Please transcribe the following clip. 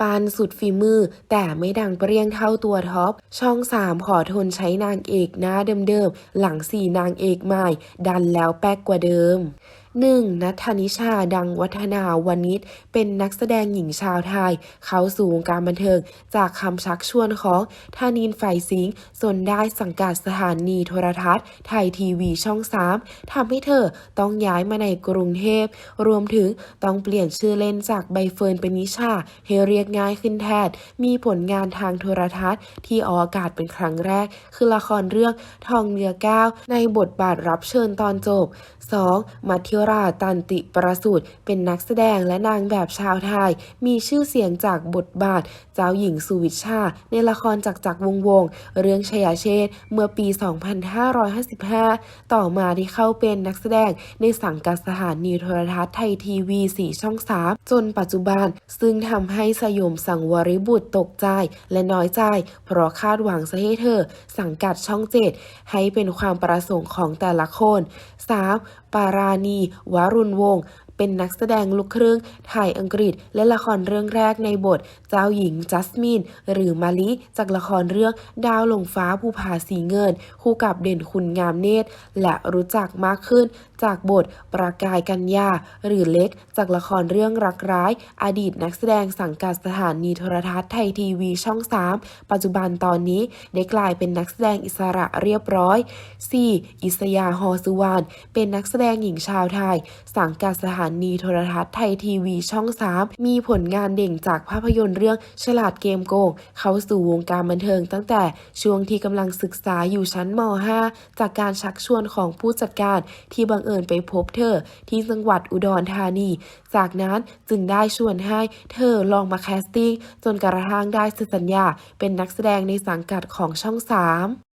ปานสุดฝีมือ แต่ไม่ดังเปรี้ยงเท่าตัวท็อป ช่อง 3 ขอทนใช้นางเอกหน้าเดิมๆ หลังสี่นางเอกใหม่ ดันแล้วแป๊กกว่าเดิม 1. นัทนิชาดังวัฒนาวนิชเป็นนักแสดงหญิงชาวไทย เข้าสู่วงการบันเทิง จากคำชักชวนของธานินไฟสิงห์จนได้สังกัดสถานีโทรทัศน์ ไทยทีวีช่อง3ทำให้เธอต้องย้ายมาในกรุงเทพ รวมถึงต้องเปลี่ยนชื่อเล่นจากใบเฟิร์นเป็นนิชาให้เรียกง่ายขึ้นแทน มีผลงานทางโทรทัศน์ ที่ออกอากาศเป็นครั้งแรก คือละครเรื่องทองเนื้อก้าวในบทบาทรับเชิญตอนจบ 2. มัทธิราตันติประสูตรเป็นนักแสดงและนางแบบชาวไทย มีชื่อเสียงจากบทบาท เจ้าหญิงสุวิชา ในละครจักจักรวงวง เรื่องชยาเชษเมื่อปี 2555 ต่อมาที่เข้าเป็นนักแสดงในสังกัดสถานีโทรทัศน์ไทยทีวี4ช่อง3จนปัจจุบัน ซึ่งทำให้สยมสังวริบุตรตกใจและน้อยใจ เพราะคาดหวังจะให้เธอ สังกัดช่อง7ให้เป็นความประสงค์ของแต่ละคน 3. ปาราณีวรุณวงศ์ เป็นนักแสดงลูกครึ่งไทยอังกฤษ และละครเรื่องแรกในบทเจ้าหญิงจัสมินหรือมาลิจากละครเรื่องดาวหลงฟ้าภูผาสีเงิน คู่กับเด่นคุณงามเนตร และรู้จักมากขึ้นจากบทประกายกัญญาหรือเล็กจากละครเรื่องรักร้าย อดีตนักแสดงสังกัดสถานีโทรทัศน์ไทยทีวีช่อง 3 ปัจจุบันตอนนี้ได้กลายเป็นนักแสดงอิสระเรียบร้อย 4. อิสยาฮอสุวรรณเป็นนักแสดงหญิงชาวไทย สังกัดสถานนีโทรทัศน์ไทยทีวีช่อง3มีผลงานเด่นจากภาพยนตร์เรื่องฉลาดเกมโกง เข้าสู่วงการบันเทิงตั้งแต่ช่วงที่กำลังศึกษาอยู่ชั้นม .5 จากการชักชวนของผู้จัดการที่บังเอิญไปพบเธอที่จังหวัดอุดรธานี จากนั้นจึงได้ชวนให้เธอลองมาแคสติ้งจนกระทั่งได้สัญญา เป็นนักแสดงในสังกัดของช่อง3